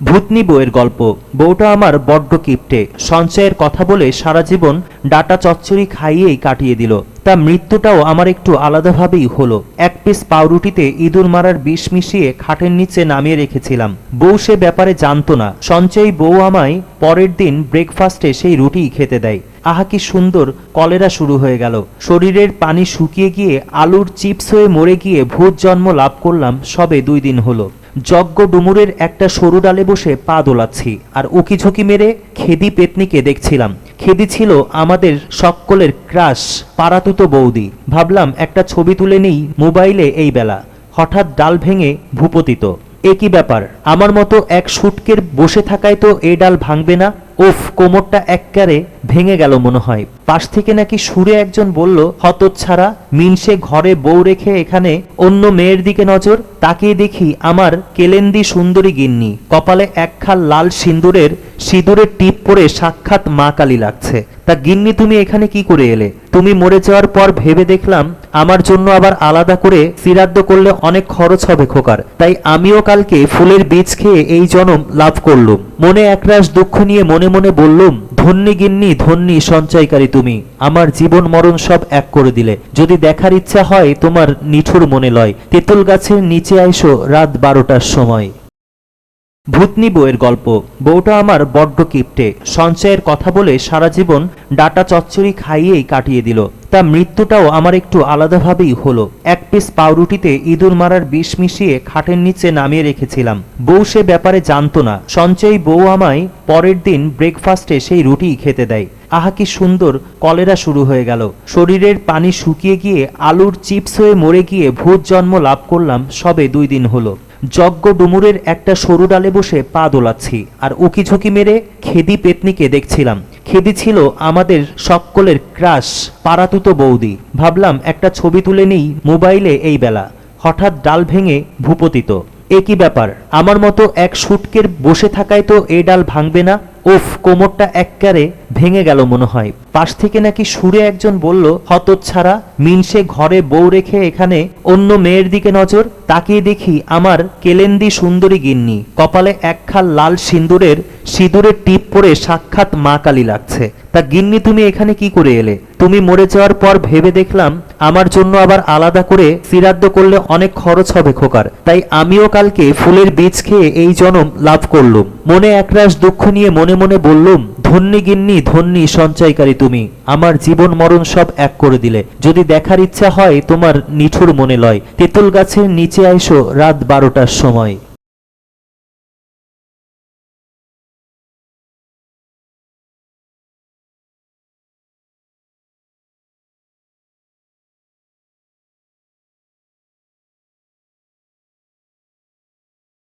ভূতনি বইয়ের গল্প। বউটা আমার বড্ড কিপটে। সঞ্চয়ের কথা বলে সারা জীবন ডাটা চচ্চড়ি খাইয়েই কাটিয়ে দিল। তা মৃত্যুটাও আমার একটু আলাদাভাবেই হলো। এক পিস পাউরুটিতে ইঁদুর মারার বিষ মিশিয়ে খাটের নিচে নামিয়ে রেখেছিলাম। বউ সে ব্যাপারে জানতো না। সঞ্চয়ী বউ আমায় পরের দিন ব্রেকফাস্টে সেই রুটিই খেতে দেয়। আহা কি সুন্দর কলেরা শুরু হয়ে গেল। শরীরের পানি শুকিয়ে গিয়ে আলুর চিপস হয়ে মরে গিয়ে ভূত জন্ম লাভ করলাম সবে দুই দিন হলো। যজ্ঞ ডুমুরের একটা সরু ডালে বসে পা দোলাচ্ছি, আর উকি ঝুঁকি মেরে খেদি পেতনিকে দেখছিলাম। খেদি ছিল আমাদের সকলের ক্রাশ, পারাতুতো বৌদি। ভাবলাম একটা ছবি তুলে নেই মোবাইলে এই বেলা। হঠাৎ ডাল ভেঙে ভূপতিত। একই ব্যাপার? আমার মতো এক সুটকের বসে থাকায় তো এ ডাল ভাঙবে না? উফ, কোমরটা এককারে ভেঙে গেল মনে হয়। পাশ থেকে নাকি সুরে একজন বলল, হতচ্ছাড়া, মিনসে ঘরে বউ রেখে এখানে অন্য মেয়ের দিকে নজর, তাকিয়ে দেখি আমার কেলেন্দি সুন্দরী গিন্নি। কপালে এক খাল লাল সিন্দুরের সিঁদুরের টিপ পরে সাক্ষাৎ মা কালী লাগছে। তা গিন্নি, তুমি এখানে কি করে এলে? তুমি মরে যাওয়ার পর ভেবে দেখলাম, আমার জন্য আবার আলাদা করে শ্রাদ্ধ করলে অনেক খরচ হবে খোকার। তাই আমিও কালকে ফুলের বীজ খেয়ে এই জনম লাভ করলুম। মনে একরাশ দুঃখ নিয়ে মনে মনে মনে বললুম, ধন্যি গিন্নি, ধন্যি সঞ্চয়কারী তুমি। আমার জীবন মরণ সব এক করে দিলে। যদি দেখার ইচ্ছা হয়, তোমার নিঠুর মনে লয়। তেঁতুল গাছের নিচে আইসো, রাত বারোটার সময়। ভূতনি বইয়ের গল্প। বউটা আমার বড্ড কিপটে। সঞ্চয়ের কথা বলে সারা জীবন ডাটা চচ্চড়ি খাইয়েই কাটিয়ে দিল। তা মৃত্যুটাও আমার একটু আলাদাভাবেই হলো। এক পিস পাউরুটিতে ইঁদুর মারার বিষ মিশিয়ে খাটের নিচে নামিয়ে রেখেছিলাম। বউ সে ব্যাপারে জানতো না। সঞ্চয়ী বউ আমায় পরের দিন ব্রেকফাস্টে সেই রুটিই খেতে দেয়। আহা কি সুন্দর কলেরা শুরু হয়ে গেল। শরীরের পানি শুকিয়ে গিয়ে আলুর চিপস হয়ে মরে গিয়ে ভূত জন্ম লাভ করলাম সবে দুই দিন হলো। যজ্ঞ ডুমুরের একটা সরু ডালে বসে পা দোলাচ্ছি, আর উকি ঝুঁকি মেরে খেদি পেতনিকে দেখছিলাম। খেদি ছিল আমাদের সকলের ক্রাশ, পারাতুত বৌদি। ভাবলাম একটা ছবি তুলে নেই মোবাইলে এই বেলা। হঠাৎ ডাল ভেঙে ভূপতিত। এ কি ব্যাপার। আমার মতো এক শুটকের বসে থাকায় তো এ ডাল ভাঙবে না। উফ, কোমরটা এককারে ভেঙে গেল মনে হয়। পাশ থেকে নাকি সুরে একজন বলল, হতচ্ছাড়া, মিনসে ঘরে বউ রেখে এখানে অন্য মেয়ের দিকে নজর, তাকিয়ে দেখি আমার কেলেন্দি সুন্দরী গিন্নি। কপালে এক খাল লাল সিন্দুরের সিঁদুরের টিপ পরে সাক্ষাৎ মা কালী লাগছে। তা গিন্নি, তুমি এখানে কি করে এলে? তুমি মরে যাওয়ার পর ভেবে দেখলাম আমার জন্য আবার আলাদা করে শ্রাদ্ধ করলে অনেক খরচ হবে খোকার। তাই আমিও কালকে ফুলের বীজ খেয়ে এই জনম লাভ করলুম। মনে একরাশ দুঃখ নিয়ে মনে মনে বললুম, ধন্যী গিন্নি, ধন্যী সঞ্চয়কারী তুমি। আমার জীবন মরণ সব এক করে দিলে। যদি দেখার ইচ্ছা হয় তোমার নিঠুর মনে লয়। তেঁতুল গাছের নিচে আইসো রাত বারোটার সময়।